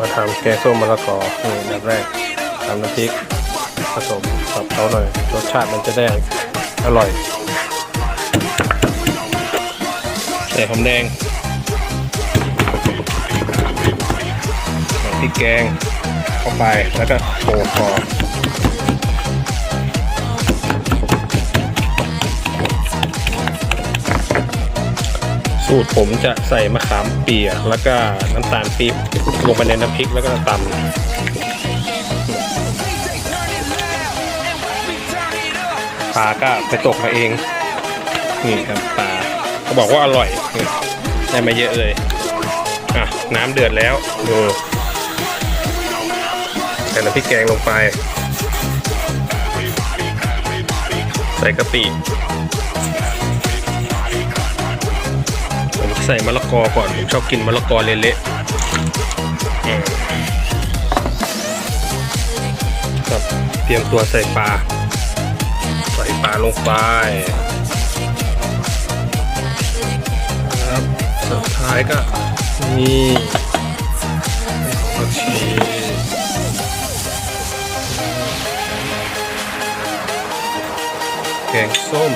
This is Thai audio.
มาทำแกงส้มมะละกอนี่แบบแรกทำน้ำพริกผสมกับเขาหน่อยรสชาติมันจะได้อร่อยใส่หอมแดงใส่พริกแกงเข้าไปแล้วก็โขลกพอ สูตรผมจะใส่มะขามเปียกแล้วก็น้ำตาลปี๊บลงไปในน้ำพริกแล้วก็ตำปลาก็ไปตกมาเอง นี่ครับปลาเขาบอกว่าอร่อย ได้มาเยอะเลย อะ น้ำเดือดแล้วดูใส่น้ำพริกแกงลงไป ใส่กะปิ ใส่มะละกอก่อนผมชอบกินมะละกอเละๆครับเตรียมตัวใส่ปลา ใส่ปลาลงไปครับสุดท้ายก็นี่ผักชีแกงส้ม